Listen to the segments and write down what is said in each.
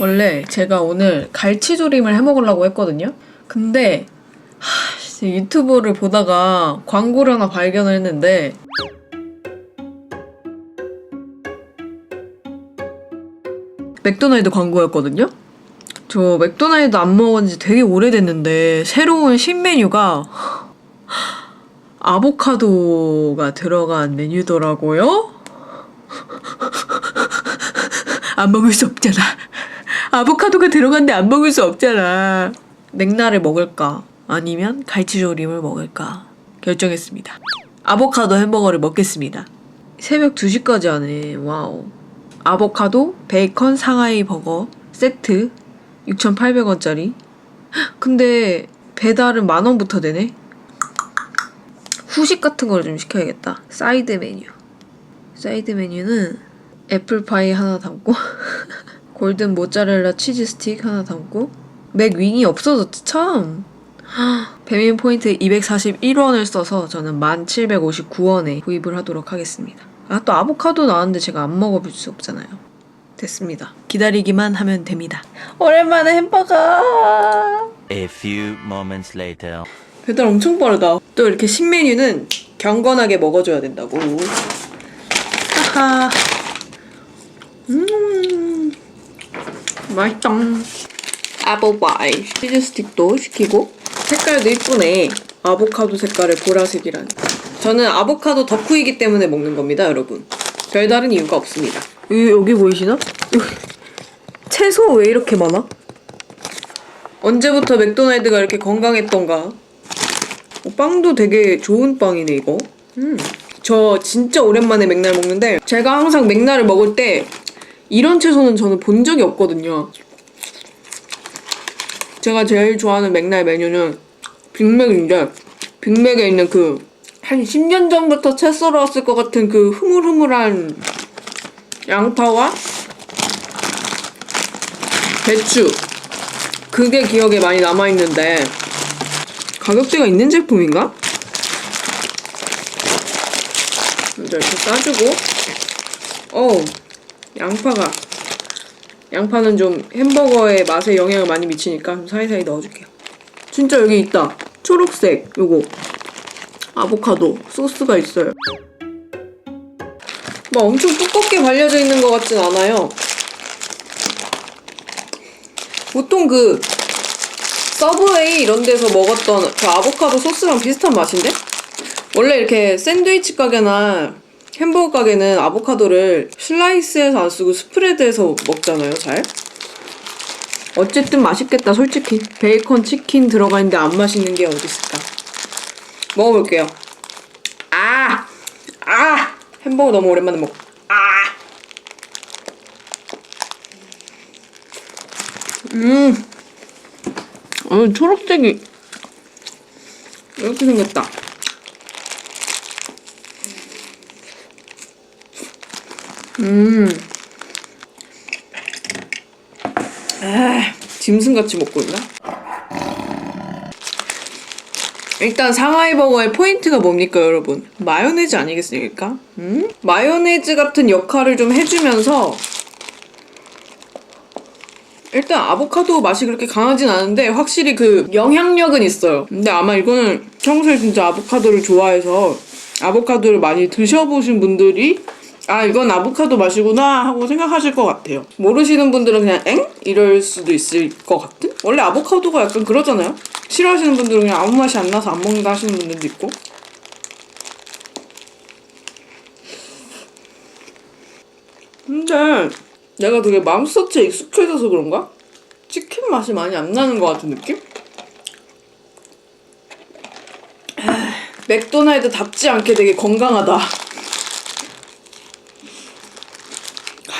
원래 제가 오늘 갈치조림을 해 먹으려고 했거든요. 근데 하, 유튜브를 보다가 광고를 하나 발견을 했는데 맥도날드 광고였거든요. 저 맥도날드 안 먹은 지 되게 오래됐는데 새로운 신메뉴가 아보카도가 들어간 메뉴더라고요. 안 먹을 수 없잖아. 아보카도가 들어간데 안 먹을 수 없잖아. 맥날을 먹을까? 아니면 갈치조림을 먹을까? 결정했습니다. 아보카도 햄버거를 먹겠습니다. 새벽 2시까지 하네. 와우. 아보카도, 베이컨, 상하이 버거 세트 6,800원짜리. 근데 배달은 만 원부터 되네. 후식 같은 걸 좀 시켜야겠다. 사이드 메뉴. 사이드 메뉴는 애플파이 하나 담고 골든 모짜렐라 치즈 스틱 하나 담고 맥 윙이 없어졌지 참. 배민 포인트 241원을 써서 저는 1759원에 구입을 하도록 하겠습니다. 아 또 아보카도 나왔는데 제가 안 먹어볼 수 없잖아요. 됐습니다. 기다리기만 하면 됩니다. 오랜만에 햄버거. A few moments later. 배달 엄청 빠르다. 또 이렇게 신메뉴는 경건하게 먹어줘야 된다고. 하하. 음. 맛있다. 아보바이. 치즈 스틱도 시키고. 색깔도 이쁘네. 아보카도 색깔의 보라색이란. 저는 아보카도 덕후이기 때문에 먹는 겁니다, 여러분. 별다른 이유가 없습니다. 여기, 여기 보이시나? 채소 왜 이렇게 많아? 언제부터 맥도날드가 이렇게 건강했던가? 어, 빵도 되게 좋은 빵이네 이거. 음. 저 진짜 오랜만에 맥날 먹는데 제가 항상 맥날을 먹을 때 이런 채소는 저는 본 적이 없거든요. 제가 제일 좋아하는 맥날 메뉴는 빅맥인데 빅맥에 있는 그 한 10년 전부터 채 썰어왔을 것 같은 그 흐물흐물한 양파와 배추 그게 기억에 많이 남아있는데 가격대가 있는 제품인가? 먼저 이렇게 싸주고 어우 양파가 양파는 좀 햄버거의 맛에 영향을 많이 미치니까 좀 사이사이 넣어줄게요. 진짜 여기 있다. 초록색 요거. 아보카도 소스가 있어요. 막 엄청 두껍게 발려져 있는 것 같진 않아요. 보통 그 서브웨이 이런 데서 먹었던 그 아보카도 소스랑 비슷한 맛인데? 원래 이렇게 샌드위치 가게나 햄버거 가게는 아보카도를 슬라이스해서 안 쓰고 스프레드해서 먹잖아요, 잘. 어쨌든 맛있겠다, 솔직히. 베이컨, 치킨 들어가 있는데 안 맛있는 게 어디 있을까? 먹어볼게요. 아! 아! 햄버거 너무 오랜만에 먹. 아! 음. 어, 초록색이 이렇게 생겼다. 음. 아, 짐승같이 먹고 있나? 일단 상하이 버거의 포인트가 뭡니까, 여러분? 마요네즈 아니겠습니까? 음? 마요네즈 같은 역할을 좀 해주면서 일단 아보카도 맛이 그렇게 강하진 않은데 확실히 그 영향력은 있어요. 근데 아마 이거는 평소에 진짜 아보카도를 좋아해서 아보카도를 많이 드셔보신 분들이 아 이건 아보카도 맛이구나 하고 생각하실 것 같아요. 모르시는 분들은 그냥 엥? 이럴 수도 있을 것 같은? 원래 아보카도가 약간 그러잖아요. 싫어하시는 분들은 그냥 아무 맛이 안 나서 안 먹는다 하시는 분들도 있고. 근데 내가 되게 맘스터치에 익숙해져서 그런가? 치킨 맛이 많이 안 나는 것 같은 느낌? 아, 맥도날드답지 않게 되게 건강하다.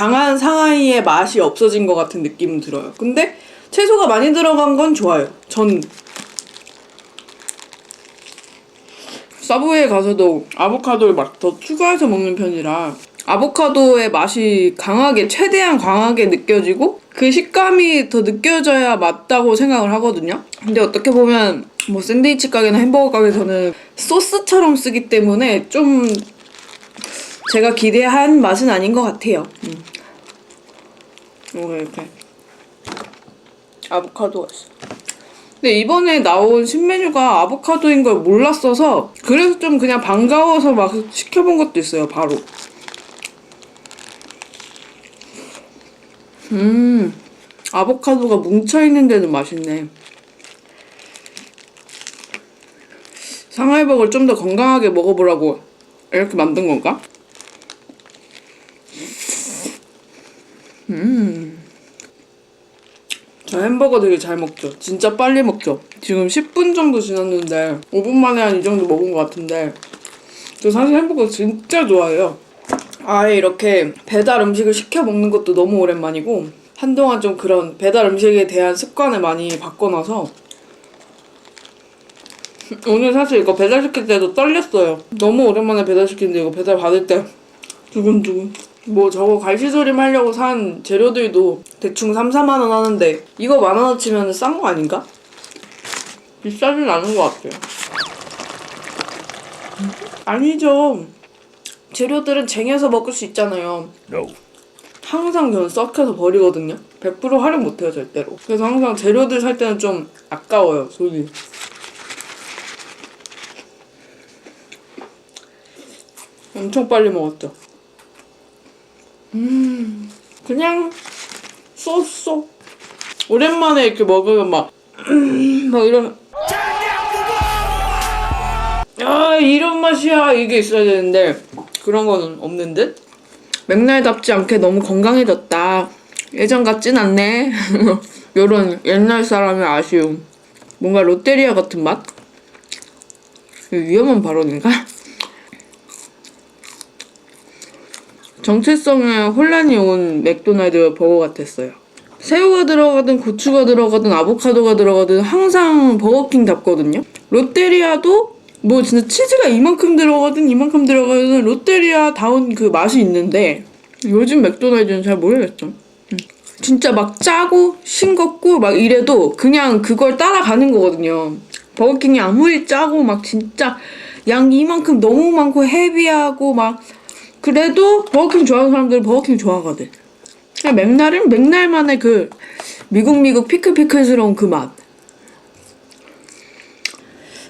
강한 상하이의 맛이 없어진 것 같은 느낌은 들어요. 근데 채소가 많이 들어간 건 좋아요. 전 서브웨이 가서도 아보카도를 막 더 추가해서 먹는 편이라 아보카도의 맛이 강하게 최대한 강하게 느껴지고 그 식감이 더 느껴져야 맞다고 생각을 하거든요. 근데 어떻게 보면 뭐 샌드위치 가게나 햄버거 가게에서는 소스처럼 쓰기 때문에 좀 제가 기대한 맛은 아닌 것 같아요. 음. 오늘 이렇게 아보카도가 있어. 근데 이번에 나온 신메뉴가 아보카도인 걸 몰랐어서 그래서 좀 그냥 반가워서 막 시켜본 것도 있어요, 바로. 음, 아보카도가 뭉쳐있는 데는 맛있네. 상하이버거를 좀 더 건강하게 먹어보라고 이렇게 만든 건가? 저 햄버거 되게 잘 먹죠. 진짜 빨리 먹죠. 지금 10분 정도 지났는데 5분 만에 한 이 정도 먹은 것 같은데 저 사실 햄버거 진짜 좋아해요. 아예 이렇게 배달 음식을 시켜 먹는 것도 너무 오랜만이고 한동안 좀 그런 배달 음식에 대한 습관을 많이 바꿔놔서 오늘 사실 이거 배달 시킬 때도 떨렸어요. 너무 오랜만에 배달 시키는데 이거 배달 받을 때 두근두근. 뭐 저거 갈치조림 하려고 산 재료들도 대충 3, 4만 원 하는데 이거 만 원어치면 싼 거 아닌가? 비싸진 않은 것 같아요. 아니죠. 재료들은 쟁여서 먹을 수 있잖아요. 항상 저는 썩혀서 버리거든요. 100% 활용 못해요 절대로. 그래서 항상 재료들 살 때는 좀 아까워요 손이. 엄청 빨리 먹었죠. 음, 그냥 쏘쏘. 오랜만에 이렇게 먹으면 막, 음, 막 이런. 아, 이런 맛이야. 이게 있어야 되는데, 그런 거는 없는 듯? 맥날답지 않게 너무 건강해졌다. 예전 같진 않네. 요런 옛날 사람의 아쉬움. 뭔가 롯데리아 같은 맛? 위험한 발언인가? 정체성에 혼란이 온 맥도날드 버거 같았어요. 새우가 들어가든 고추가 들어가든 아보카도가 들어가든 항상 버거킹답거든요. 롯데리아도 뭐 진짜 치즈가 이만큼 들어가든 이만큼 들어가든 롯데리아 다운 그 맛이 있는데 요즘 맥도날드는 잘 모르겠죠. 음. 진짜 막 짜고 싱겁고 막 이래도 그냥 그걸 따라가는 거거든요. 버거킹이 아무리 짜고 막 진짜 양 이만큼 너무 많고 헤비하고 막 그래도 버거킹 좋아하는 사람들은 버거킹 좋아하거든. 그냥 맥날은 맥날만의 그 미국 미국 피클피클스러운 그 맛.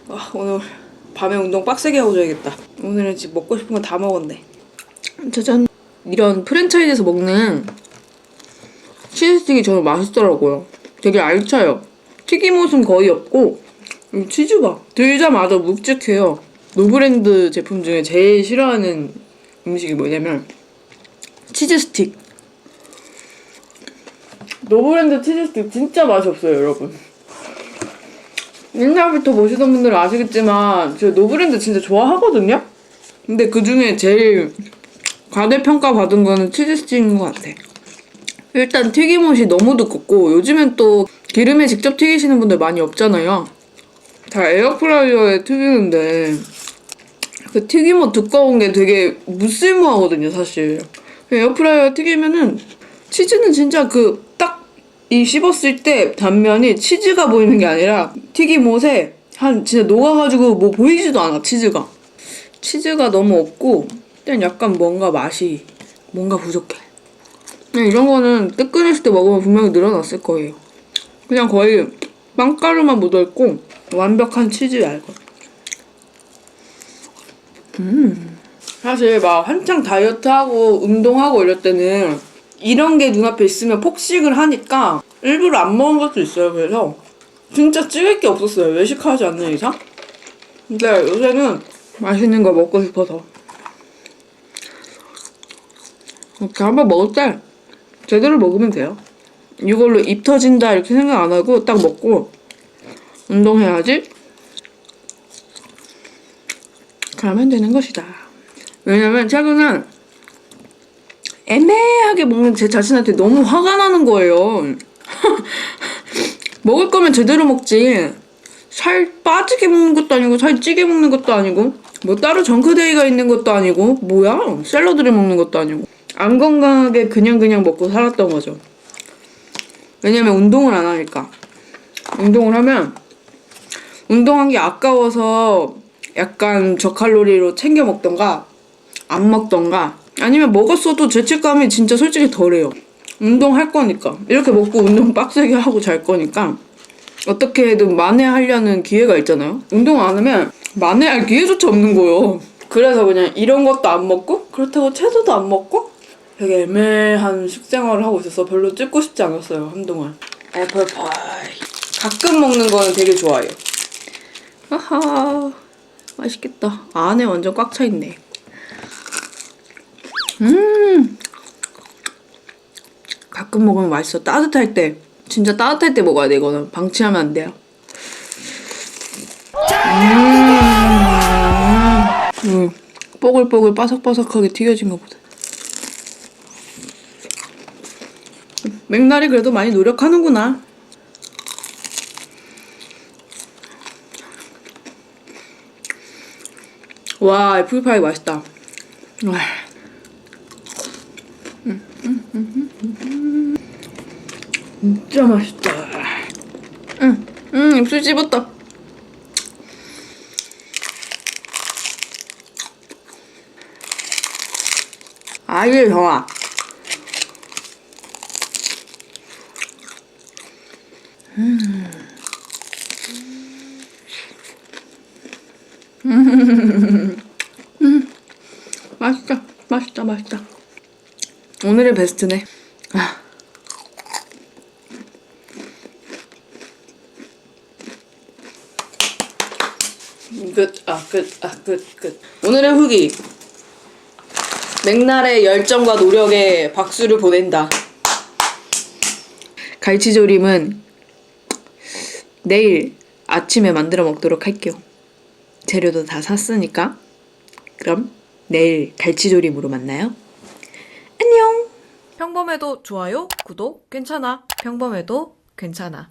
와 오늘 밤에 운동 빡세게 하고 자야겠다. 오늘은 지금 먹고 싶은 거 다 먹었네. 짜잔. 이런 프랜차이즈에서 먹는 치즈스틱이 저는 맛있더라고요. 되게 알차요. 튀김옷은 거의 없고 이 치즈가 들자마자 묵직해요. 노브랜드 제품 중에 제일 싫어하는 음식이 뭐냐면 치즈 스틱. 노브랜드 치즈 스틱 진짜 맛이 없어요, 여러분. 옛날부터 보시던 분들은 아시겠지만 저 노브랜드 진짜 좋아하거든요. 근데 그 중에 제일 과대평가 받은 거는 치즈 스틱인 것 같아. 일단 튀김옷이 너무 두껍고 요즘엔 또 기름에 직접 튀기시는 분들 많이 없잖아요. 다 에어프라이어에 튀기는데 그 튀김옷 두꺼운 게 되게 무쓸모하거든요, 사실. 그 에어프라이어에 튀기면은 치즈는 진짜 그 딱 이 씹었을 때 단면이 치즈가 보이는 게 아니라 튀김옷에 한 진짜 녹아가지고 뭐 보이지도 않아, 치즈가. 치즈가 너무 없고 일단 약간 뭔가 맛이 뭔가 부족해. 그냥 이런 거는 뜨끈했을 때 먹으면 분명히 늘어났을 거예요. 그냥 거의 빵가루만 묻어있고 완벽한 치즈야, 이거. 사실 막 한창 다이어트하고 운동하고 이럴 때는 이런 게 눈앞에 있으면 폭식을 하니까 일부러 안 먹은 것도 있어요. 그래서 진짜 찍을 게 없었어요. 외식하지 않는 이상. 근데 요새는 맛있는 거 먹고 싶어서 이렇게 한번 먹을 때 제대로 먹으면 돼요. 이걸로 입 터진다 이렇게 생각 안 하고 딱 먹고 운동해야지 그러면 되는 것이다. 왜냐면 최근에 애매하게 먹는 제 자신한테 너무 화가 나는 거예요. 먹을 거면 제대로 먹지. 살 빠지게 먹는 것도 아니고 살 찌게 먹는 것도 아니고 뭐 따로 정크데이가 있는 것도 아니고 뭐야 샐러드를 먹는 것도 아니고 안 건강하게 그냥 그냥 먹고 살았던 거죠. 왜냐면 운동을 안 하니까 운동을 하면 운동한 게 아까워서 약간 저칼로리로 챙겨 먹던가 안 먹던가 아니면 먹었어도 죄책감이 진짜 솔직히 덜해요. 운동할 거니까. 이렇게 먹고 운동 빡세게 하고 잘 거니까. 어떻게든 만회하려는 기회가 있잖아요. 운동 안 하면 만회할 기회조차 없는 거예요. 그래서 그냥 이런 것도 안 먹고 그렇다고 채소도 안 먹고 되게 애매한 식생활을 하고 있어서 별로 찍고 싶지 않았어요 한동안. 애플파이. 가끔 먹는 거는 되게 좋아해요. 아하 맛있겠다. 안에 완전 꽉 차 있네. 음 가끔 먹으면 맛있어. 따뜻할 때 진짜 따뜻할 때 먹어야 돼 이거는 방치하면 안 돼요. 음, 뽀글뽀글 바삭바삭하게 튀겨진 것보다. 맥날이 그래도 많이 노력하는구나. 와, 애플파이 맛있다. 와. 음, 음, 음, 음, 음. 진짜 맛있다. 응, 응, 입술 찝었다. 아예 좋아. 맛있다, 맛있다, 맛있다. 오늘의 베스트네. 아. 끝, 아, 끝, 아, 끝, 끝. 오늘의 후기. 맥날의 열정과 노력에 박수를 보낸다. 갈치조림은 내일 아침에 만들어 먹도록 할게요. 재료도 다 샀으니까. 그럼 내일 갈치조림으로 만나요. 안녕! 평범해도 좋아요, 구독, 괜찮아. 평범해도 괜찮아.